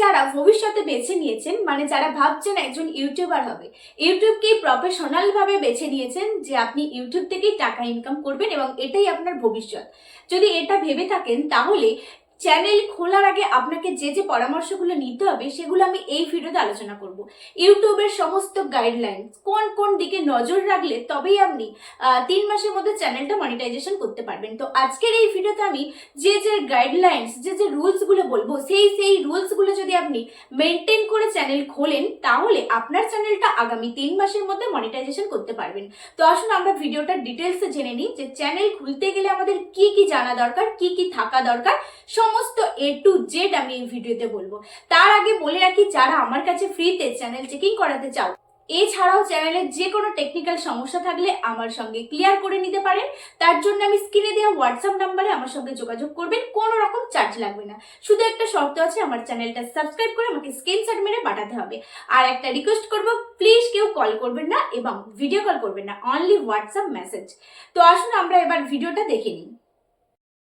যারা ভবিষ্যতে বেছে নিয়েছেন মানে যারা ভাবছেন একজন ইউটিউবার হবে, ইউটিউবকে প্রফেশনাল ভাবে বেছে নিয়েছেন যে আপনি ইউটিউব থেকেই টাকা ইনকাম করবেন এবং এটাই আপনার ভবিষ্যৎ। যদি এটা ভেবে থাকেন, তাহলে চ্যানেল খোলার আগে আপনাকে যে যে পরামর্শগুলো নিতে হবে, সেগুলো আমি এই ভিডিওতে আলোচনা করব। ইউটিউবের সমস্ত গাইডলাইন কোন কোন দিকে নজর রাখলে তবেই আপনি তিন মাসের মধ্যে চ্যানেলটা মনিটাইজেশন করতে পারবেন। তো আজকের এই ভিডিওতে আমি যে যে গাইডলাইন্স যে যে রুলসগুলো বলব, সেই সেই রুলসগুলো যদি আপনি মেনটেন করে চ্যানেল খোলেন, তাহলে আপনার চ্যানেলটা আগামী তিন মাসের মধ্যে মনিটাইজেশন করতে পারবেন। তো আসুন আমরা ভিডিওটার ডিটেলসে জেনে নিই যে চ্যানেল খুলতে গেলে আমাদের কি কি জানা দরকার, কি কি থাকা দরকার সমস্ত এ টু জেড আমি এই ভিডিওতে বলব। তার আগে বলে রাখি, যারা আমার কাছে ফ্রিতে চ্যানেল চেকিং করাতে চাও, এছাড়াও চ্যানেলের যে কোনো টেকনিক্যাল সমস্যা থাকলে আমার সঙ্গে ক্লিয়ার করে নিতে পারেন। তার জন্য আমি স্ক্রিনে দেওয়া হোয়াটসঅ্যাপ নাম্বারে আমার সঙ্গে যোগাযোগ করবেন, কোনো রকম চার্জ লাগবে না। শুধু একটা শর্ত আছে, আমার চ্যানেলটা সাবস্ক্রাইব করে আমাকে স্ক্রিনশট মেরে পাঠাতে হবে। আর একটা রিকোয়েস্ট করব প্লিজ কেউ কল করবেন না এবং ভিডিও কল করবেন না অনলি হোয়াটসঅ্যাপ মেসেজ তো আসুন, আমরা এবার ভিডিওটা দেখে নিই।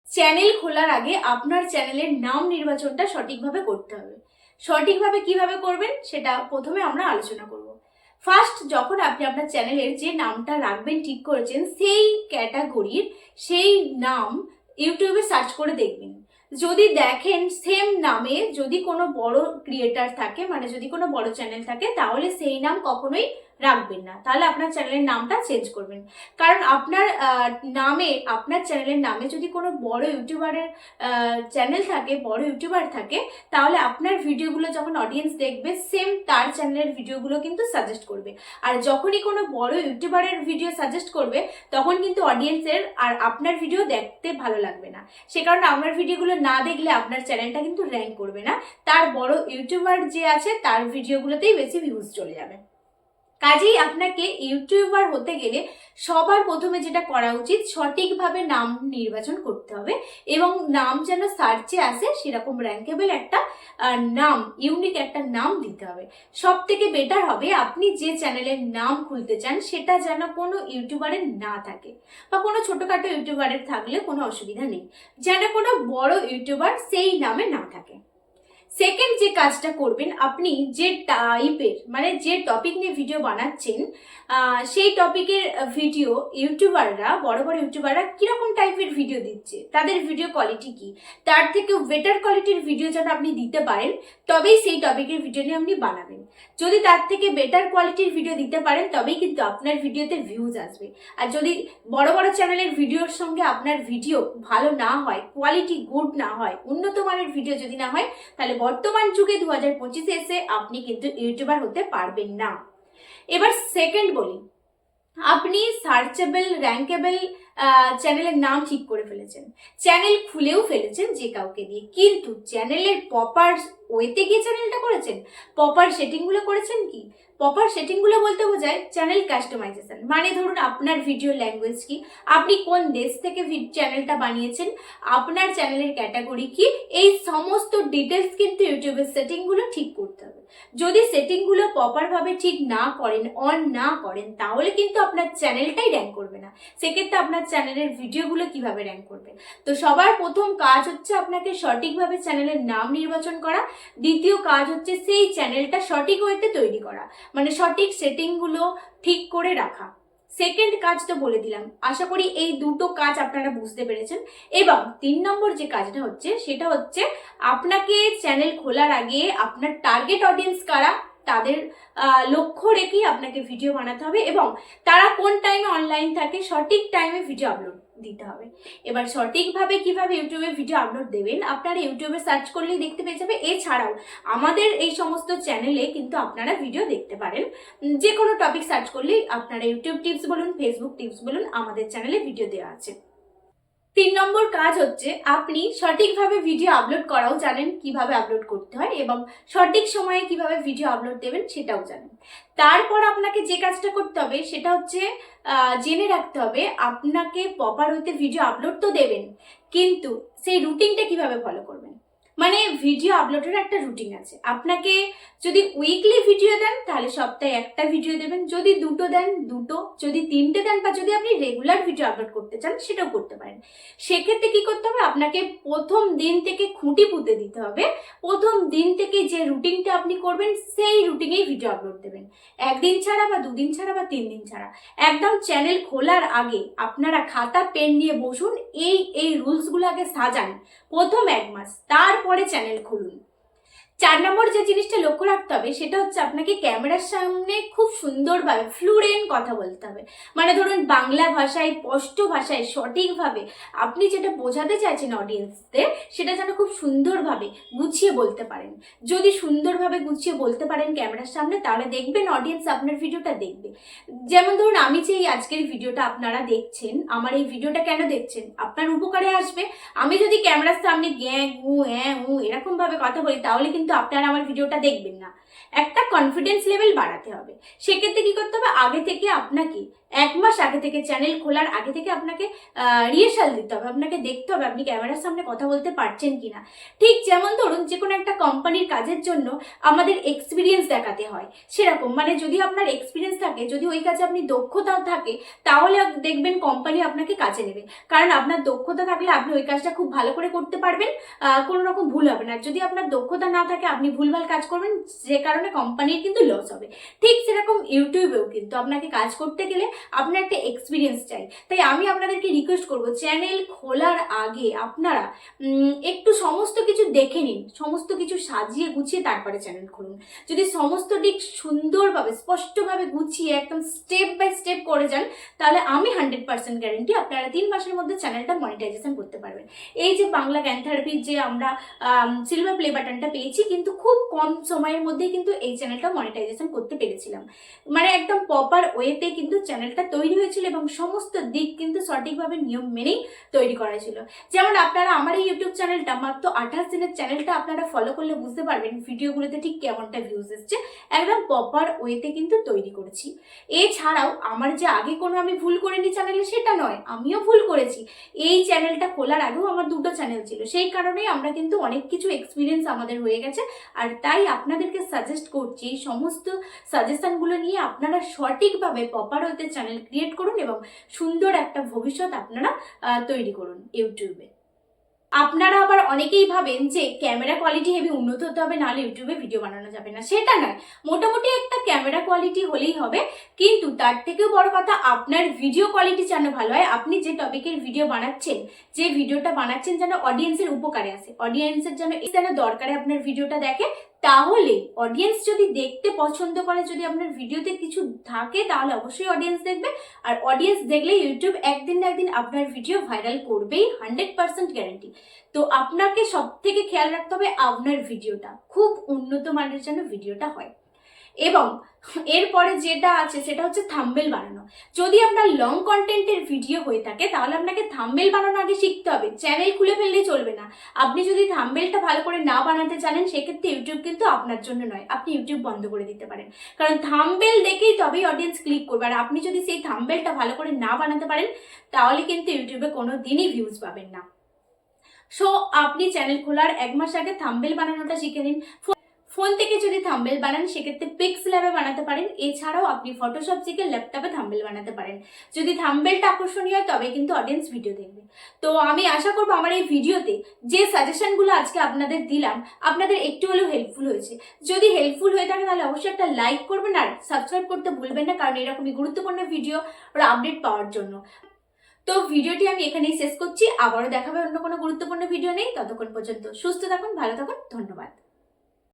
চ্যানেল খোলার আগে আপনার চ্যানেলের নাম নির্বাচনটা সঠিকভাবে করতে হবে। সঠিকভাবে কীভাবে করবেন সেটা প্রথমে আমরা আলোচনা করব। ফার্স্ট যখন আপনি আপনার চ্যানেলের যে নামটা রাখবেন, ঠিক করেছেন, সেই ক্যাটাগরির সেই নাম ইউটিউবে সার্চ করে দেখবেন। যদি দেখেন সেম নামে যদি কোনো বড় ক্রিয়েটার থাকে মানে যদি কোনো বড় চ্যানেল থাকে, তাহলে সেই নাম কখনোই রাখবেন না। তাহলে আপনার চ্যানেলের নামটা চেঞ্জ করবেন। কারণ আপনার নামে, আপনার চ্যানেলের নামে যদি কোনো বড় ইউটিউবারের চ্যানেল থাকে, বড় ইউটিউবার থাকে, তাহলে আপনার ভিডিওগুলো যখন অডিয়েন্স দেখবে সেম তার চ্যানেলের ভিডিওগুলো কিন্তু সাজেস্ট করবে। আর যখনই কোনো বড় ইউটিউবারের ভিডিও সাজেস্ট করবে, তখন কিন্তু অডিয়েন্সের আর আপনার ভিডিও দেখতে ভালো লাগবে না। সে কারণে আপনার ভিডিওগুলো না দেখলে আপনার চ্যানেলটা কিন্তু র্যাঙ্ক করবে না। তার বড় ইউটিউবার যে আছে, তার ভিডিওগুলোতেই বেশি ভিউজ চলে যাবে। কাজেই আপনাকে ইউটিউবার হতে গেলে সবার প্রথমে যেটা করা উচিত, সঠিকভাবে নাম নির্বাচন করতে হবে এবং নাম যেন সার্চে আসে, সেরকম র্যাঙ্কেবল একটা নাম ইউনিক একটা নাম দিতে হবে। সব থেকে বেটার হবে আপনি যে চ্যানেলের নাম খুলতে চান, সেটা যেন কোনো ইউটিউবারের না থাকে বা কোনো ছোটোখাটো ইউটিউবারের থাকলে কোনো অসুবিধা নেই। যেন কোনো বড় ইউটিউবার সেই নামে না থাকে। সেকেন্ড যে কাজটা করবেন, আপনি যে টাইপের মানে যে টপিক নিয়ে ভিডিও বানাচ্ছেন সেই টপিকের ভিডিও ইউটিউবাররা বড় বড় ইউটিউবাররা কীরকম টাইপের ভিডিও দিচ্ছে? তাদের ভিডিও কোয়ালিটি কি? তার থেকে বেটার কোয়ালিটির ভিডিও যেন আপনি দিতে পারেন, তবেই সেই টপিকের ভিডিও নিয়ে আপনি বানাবেন। যদি তার থেকে বেটার কোয়ালিটির ভিডিও দিতে পারেন, তবেই কিন্তু আপনার ভিডিওতে ভিউজ আসবে। আর যদি বড় বড় চ্যানেলের ভিডিওর সঙ্গে আপনার ভিডিও ভালো না হয় কোয়ালিটি গুড না হয়, উন্নত মানের ভিডিও যদি না হয়, তাহলে বর্তমান যুগে দু হাজার পঁচিশে এসে আপনি কিন্তু ইউটিউবার হতে পারবেন না। এবার সেকেন্ড বলি। আপনি সার্চেবল র্যাঙ্কেবল চ্যানেলের নাম ঠিক করে ফেলেছেন। চ্যানেল খুলেও ফেলেছেন যে কাউকে দিয়ে। কিন্তু চ্যানেলের পপার ওয়েতে গিয়ে চ্যানেলটা করেছেন? পপার সেটিংগুলো করেছেন কি? পপার সেটিংগুলো বলতে বোঝায় চ্যানেল কাস্টমাইজেশন মানে ধরুন আপনার ভিডিও ল্যাঙ্গুয়েজ কি, আপনি কোন দেশ থেকে চ্যানেলটা বানিয়েছেন, আপনার চ্যানেলের ক্যাটাগরি কি, এই সমস্ত ডিটেলস কিন্তু ইউটিউবের সেটিংগুলো ঠিক করতে হবে। যদি সেটিংগুলো প্রপারভাবে ঠিক না করেন অন না করেন, তাহলে কিন্তু আপনার চ্যানেলটাই র্যাঙ্ক করবে না। সেক্ষেত্রে আপনার চ্যানেলের ভিডিওগুলো কীভাবে র্যাঙ্ক করবে? তো সবার প্রথম কাজ হচ্ছে আপনাকে সঠিকভাবে চ্যানেলের নাম নির্বাচন করা। দ্বিতীয় কাজ হচ্ছে সেই চ্যানেলটা সঠিক ওয়েতে তৈরি করা। মানে সঠিক সেটিংগুলো ঠিক করে রাখা। সেকেন্ড কাজ তো বলে দিলাম। আশা করি এই দুটো কাজ আপনারা বুঝতে পেরেছেন। এবং তিন নম্বর যে কাজটা হচ্ছে, সেটা হচ্ছে আপনাকে চ্যানেল খোলার আগে আপনার টার্গেট অডিয়েন্স কারা, তাদের লক্ষ্য রেখেই আপনাকে ভিডিও বানাতে হবে এবং তারা কোন টাইমে অনলাইন থাকে, সঠিক টাইমে ভিডিও আপলোড দিতে হবে। এবার সঠিকভাবে কীভাবে ইউটিউবে ভিডিও আপলোড দেবেন, আপনারা ইউটিউবে সার্চ করলেই দেখতে পেয়ে যাবে এছাড়াও আমাদের এই সমস্ত চ্যানেলে কিন্তু আপনারা ভিডিও দেখতে পারেন। যে কোনো টপিক সার্চ করলেই আপনারা ইউটিউব টিপস বলুন ফেসবুক টিপস বলুন, আমাদের চ্যানেলে ভিডিও দেওয়া আছে। তিন নম্বর কাজ হচ্ছে আপনি সঠিকভাবে ভিডিও আপলোড করাও জানেন কীভাবে আপলোড করতে হয় এবং সঠিক সময়ে কীভাবে ভিডিও আপলোড দেবেন সেটাও জানেন। তারপর আপনাকে যে কাজটা করতে হবে সেটা হচ্ছে জেনে রাখতে হবে আপনাকে প্রপার হইতে ভিডিও আপলোড তো দেবেন, কিন্তু সেই রুটিনটা কীভাবে ফলো করবেন? মানে ভিডিও আপলোডের একটা রুটিন আছে। আপনাকে যদি উইকলি ভিডিও দেন, তাহলে সপ্তাহে একটা ভিডিও দেবেন। যদি দুটো দেন, দুটো। যদি তিনটে দেন বা যদি আপনি রেগুলার ভিডিও আপলোড করতে চান, সেটাও করতে পারেন। সেক্ষেত্রে কি করতে হবে? আপনাকে প্রথম দিন থেকে খুঁটি পুঁতে দিতে হবে। প্রথম দিন থেকে যে রুটিনটা আপনি করবেন, সেই রুটিনেই ভিডিও আপলোড দেবেন। একদিন ছাড়া বা দুদিন ছাড়া বা তিন দিন ছাড়া। একদম চ্যানেল খোলার আগে আপনারা খাতা পেন নিয়ে বসুন। এই এই রুলসগুলো আগে সাজান। প্রথম এক মাস। তারপরে চ্যানেল খুলুন। চার নম্বর যে জিনিসটা লক্ষ্য রাখতে হবে, সেটা হচ্ছে আপনাকে ক্যামেরার সামনে খুব সুন্দরভাবে ফ্লুরেন্ট কথা বলতে হবে। মানে ধরুন বাংলা ভাষায়, স্পষ্ট ভাষায়, সঠিকভাবে আপনি যেটা বোঝাতে চাইছেন অডিয়েন্সদের সেটা যেন খুব সুন্দরভাবে গুছিয়ে বলতে পারেন। যদি সুন্দরভাবে গুছিয়ে বলতে পারেন ক্যামেরার সামনে, তাহলে দেখবেন অডিয়েন্স আপনার ভিডিওটা দেখবে। যেমন ধরুন আমি যে এই আজকের ভিডিওটা আপনারা দেখছেন, আমার এই ভিডিওটা কেন দেখছেন? আপনার উপকারে আসবে। আমি যদি ক্যামেরার সামনে গ্যাঁ গু হ্যাঁ উ এরকমভাবে কথা বলি, তাহলে কিন্তু আপনারা আমার ভিডিওটা দেখবেন না। একটা কনফিডেন্স লেভেল বাড়াতে হবে। সেক্ষেত্রে কি করতে হবে? আগে থেকে আপনাকে, এক মাস আগে থেকে চ্যানেল খোলার আগে থেকে আপনাকে রিহার্সাল দিতে হবে। আপনাকে দেখতে হবে আপনি ক্যামেরার সামনে কথা বলতে পারছেন কিনা। ঠিক যেমন ধরুন, যে কোনো একটা কোম্পানির কাজের জন্য আমাদের এক্সপিরিয়েন্স দেখাতে হয়। সেরকম মানে যদি আপনার এক্সপিরিয়েন্স থাকে, যদি ওই কাজে আপনি দক্ষতা থাকে, তাহলে দেখবেন কোম্পানি আপনাকে কাজে নেবে কারণ আপনার দক্ষতা থাকলে আপনি ওই কাজটা খুব ভালো করে করতে পারবেন কোনো রকম ভুল হবে না। যদি আপনার দক্ষতা না থাকে, আপনি ভুলভাল কাজ করবেন, যে কারণে কোম্পানির কিন্তু লস হবে। ঠিক সেরকম ইউটিউবেও কিন্তু আপনাকে কাজ করতে গেলে আপনার একটা এক্সপিরিয়েন্স চাই। তাই আমি আপনাদেরকে রিকোয়েস্ট করব চ্যানেল খোলার আগে আপনারা একটু সমস্ত কিছু দেখে নিন, সমস্ত কিছু সাজিয়ে গুছিয়ে তারপরে চ্যানেল খুলুন। যদি সমস্ত দিক সুন্দরভাবে, স্পষ্টভাবে গুছিয়ে একদম স্টেপ বাই স্টেপ করে যান, তাহলে আমি হান্ড্রেড পার্সেন্ট গ্যারেন্টি আপনারা তিন মাসের মধ্যে চ্যানেলটা মনিটাইজেশন করতে পারবেন। এই যে বাংলা জ্ঞান থেরাপির যে আমরা সিলভার প্লে বাটনটা পেয়েছি, কিন্তু খুব কম সময়ের মধ্যেই কিন্তু এই চ্যানেলটা মনিটাইজেশন করতে পেরেছিলাম। মানে একদম প্রপার ওয়েতে কিন্তু চ্যানেলটা তৈরি হয়েছিল এবং সমস্ত দিক কিন্তু সঠিকভাবে নিয়ম মেনেই তৈরি করা ছিল। যেমন আপনারা আমার এই ইউটিউব চ্যানেলটা মাত্র আঠাশ দিনের চ্যানেলটা আপনারা ফলো করলে বুঝতে পারবেন ভিডিওগুলোতে ঠিক কেমনটা ভিউজ এসছে। একদম প্রপার ওয়েতে কিন্তু তৈরি করেছি। এছাড়াও আমার যে আগে কোনো আমি ভুল করিনি চ্যানেলে সেটা নয়, আমিও ভুল করেছি। এই চ্যানেলটা খোলার আগেও আমার দুটো চ্যানেল ছিল। সেই কারণেই আমরা কিন্তু অনেক কিছু এক্সপিরিয়েন্স আমাদের হয়ে গেছে। আর তাই আপনাদেরকে সাজেস্ট করছি এই সমস্ত সাজেশনগুলো নিয়ে আপনারা সঠিকভাবে প্রপার ওয়েতে চ্যানেল ক্রিয়েট করুন এবং সুন্দর একটা ভবিষ্যৎ আপনারা তৈরি করুন ইউটিউবে। আপনারা আবার অনেকেই ভাবেন যে ক্যামেরা কোয়ালিটি হেভি উন্নত হতে হবে, নাহলে ইউটিউবে ভিডিও বানানো যাবে না। সেটা নয়। মোটামুটি একটা ক্যামেরা কোয়ালিটি হলেই হবে। কিন্তু তার থেকেও বড় কথা, আপনার ভিডিও কোয়ালিটি যেন ভালো হয়, আপনি যে টপিকের ভিডিও বানাচ্ছেন, যে ভিডিওটা বানাচ্ছেন যেন অডিয়েন্সের উপকারে আসে। অডিয়েন্সের যেন যেন দরকারে আপনার ভিডিওটা দেখে তাহলে অডিয়েন্স যদি দেখতে পছন্দ করে, যদি আপনার ভিডিওতে কিছু থাকে, তাহলে অবশ্যই অডিয়েন্স দেখবে। আর অডিয়েন্স দেখলে ইউটিউব একদিন না একদিন আপনার ভিডিও ভাইরাল করবেই হান্ড্রেড পার্সেন্ট গ্যারান্টি তো আপনাকে সব থেকে খেয়াল রাখতে হবে আপনার ভিডিওটা খুব উন্নত মানের যেন ভিডিওটা হয়। এবং এরপরে যেটা আছে সেটা হচ্ছে থাম্বেল বানানো। যদি আপনার লং কন্টেন্টের ভিডিও হয়ে থাকে, তাহলে আপনাকে থাম্বেল বানানো আগে শিখতে হবে। চ্যানেল খুলে ফেললেই চলবে না। আপনি যদি থাম্বেলটা ভালো করে না বানাতে জানেন, সেক্ষেত্রে ইউটিউব কিন্তু আপনার জন্য নয়। আপনি ইউটিউব বন্ধ করে দিতে পারেন। কারণ থাম্বেল দেখেই তবেই অডিয়েন্স ক্লিক করবে। আর আপনি যদি সেই থাম্বেলটা ভালো করে না বানাতে পারেন, তাহলে কিন্তু ইউটিউবে কোনো দিনই ভিউজ পাবেন না। সো আপনি চ্যানেল খোলার এক মাস আগে থাম্বেল বানানোটা শিখে নিন। ফোন থেকে যদি থাম্বেল বানান, সেক্ষেত্রে পিক্স ল্যাবে বানাতে পারেন। এছাড়াও আপনি ফটোশপ থেকে ল্যাপটপে থাম্বেল বানাতে পারেন। যদি থাম্বেলটা আকর্ষণীয় হয়, তবে কিন্তু অডিয়েন্স ভিডিও দেখবে। তো আমি আশা করব আমার এই ভিডিওতে যে সাজেশনগুলো আজকে আপনাদের দিলাম, আপনাদের একটু হলেও হেল্পফুল হয়েছে। যদি হেল্পফুল হয়ে থাকে, তাহলে অবশ্যই একটা লাইক করবেন আর সাবস্ক্রাইব করতে ভুলবেন না, কারণ এরকমই গুরুত্বপূর্ণ ভিডিও ওরা আপডেট পাওয়ার জন্য। তো ভিডিওটি আমি এখানেই শেষ করছি। আবারও দেখাবে অন্য কোনো গুরুত্বপূর্ণ ভিডিও নেই ততক্ষণ পর্যন্ত সুস্থ থাকুন, ভালো থাকুন, ধন্যবাদ।